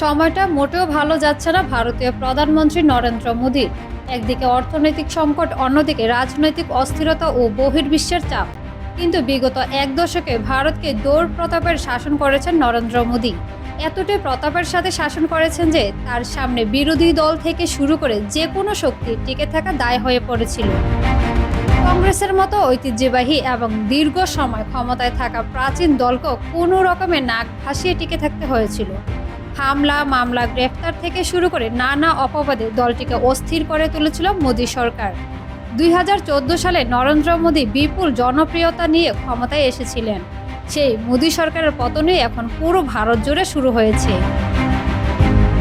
সময়টা মোটেও ভালো যাচ্ছে না ভারতীয় প্রধানমন্ত্রী নরেন্দ্র মোদীর। একদিকে অর্থনৈতিক সংকট, অন্যদিকে রাজনৈতিক অস্থিরতা ও বহির্বিশ্বের চাপ। কিন্তু বিগত এক দশকে ভারতকে দৌড় প্রতাপের শাসন করেছেন নরেন্দ্র মোদী। এতটাই প্রতাপের সাথে শাসন করেছেন যে তার সামনে বিরোধী দল থেকে শুরু করে যে কোনো শক্তি টিকে থাকা দায় হয়ে পড়েছিল। কংগ্রেসের মতো ঐতিহ্যবাহী এবং দীর্ঘ সময় ক্ষমতায় থাকা প্রাচীন দলকে কোনো রকমে নাক ভাসিয়ে টিকে থাকতে হয়েছিল। হামলা, মামলা গ্রেফতার থেকে শুরু করে নানা অপবাদে দলটিকে অস্থির করে তুলেছিল মোদী সরকার। দুই হাজার চোদ্দ সালে নরেন্দ্র মোদী বিপুল জনপ্রিয়তা নিয়ে ক্ষমতায় এসেছিলেন। সেই মোদী সরকারের পতনই এখন পুরো ভারত জুড়ে শুরু হয়েছে।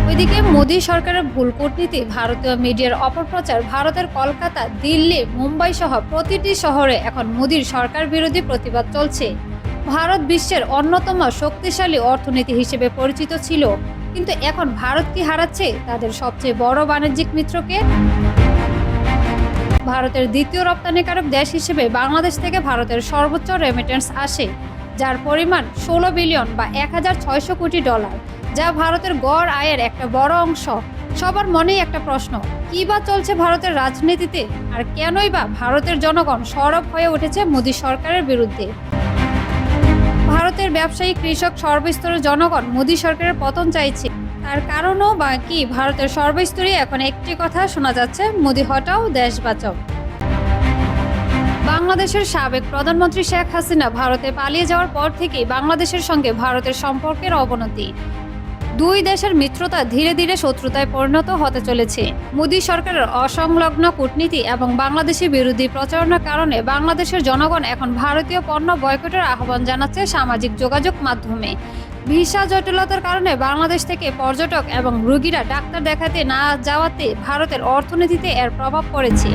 ওইদিকে মোদী সরকারের ভুল কূটনীতি, ভারতীয় মিডিয়ার অপপ্রচার, ভারতের কলকাতা, দিল্লি, মুম্বাই সহ প্রতিটি শহরে এখন মোদীর সরকার বিরোধী প্রতিবাদ চলছে। ভারত বিশ্বের অন্যতম শক্তিশালী অর্থনীতি হিসেবে পরিচিত ছিল। কিন্তু এখন ভারত কি হারাচ্ছে? তাদের সবচেয়ে বড় বাণিজ্যিক মিত্রকে ভারতের দ্বিতীয় রপ্তানিকারক দেশ হিসেবে বাংলাদেশ থেকে ভারতের সর্বোচ্চ রেমিটেন্স আসে, যার পরিমাণ ষোলো বিলিয়ন বা এক হাজার ছয়শো কোটি ডলার যা ভারতের গড় আয়ের একটা বড় অংশ। সবার মনেই একটা প্রশ্ন, কী বা চলছে ভারতের রাজনীতিতে? আর কেনই বা ভারতের জনগণ সরব হয়ে উঠেছে মোদী সরকারের বিরুদ্ধে? ভারতের ব্যবসায়ী, কৃষক, সর্বস্তরের জনগণ মোদী সরকারের পতন চাইছে। তার কারণও বা কি ভারতের সর্বস্তরে এখন একটি কথা শোনা যাচ্ছে, মোদী হটাও দেশ বাঁচাও বাংলাদেশের সাবেক প্রধানমন্ত্রী শেখ হাসিনা ভারতে পালিয়ে যাওয়ার পর থেকেই বাংলাদেশের সঙ্গে ভারতের সম্পর্কের অবনতি। দুই দেশের মিত্রতা ধীরে ধীরে শত্রুতায় পরিণত হতে চলেছে। মোদী সরকারের অসংলগ্ন কূটনীতি এবং বাংলাদেশি বিরোধী প্রচারণার কারণে বাংলাদেশের জনগণ এখন ভারতীয় পণ্য বয়কটের আহ্বান জানাচ্ছে সামাজিক যোগাযোগ মাধ্যমে। ভিসা জটিলতার কারণে বাংলাদেশ থেকে পর্যটক এবং রোগীরা ডাক্তার দেখাতে না যাওয়াতে ভারতের অর্থনীতিতে এর প্রভাব পড়েছে।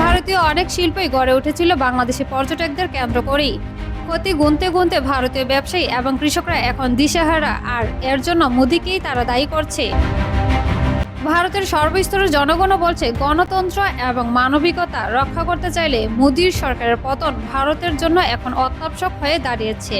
ভারতীয় অনেক শিল্পই গড়ে উঠেছিল বাংলাদেশি পর্যটকদের কেন্দ্র করেই। ক্ষতি গুনতে গুনতে ভারতীয় ব্যবসায়ী এবং কৃষকরা এখন দিশেহারা, আর এর জন্য মোদিকেই তারা দায়ী করছে। ভারতের সর্বস্তরের জনগণও বলছে, গণতন্ত্র এবং মানবিকতা রক্ষা করতে চাইলে মোদীর সরকারের পতন ভারতের জন্য এখন অত্যাবশ্যক হয়ে দাঁড়িয়েছে।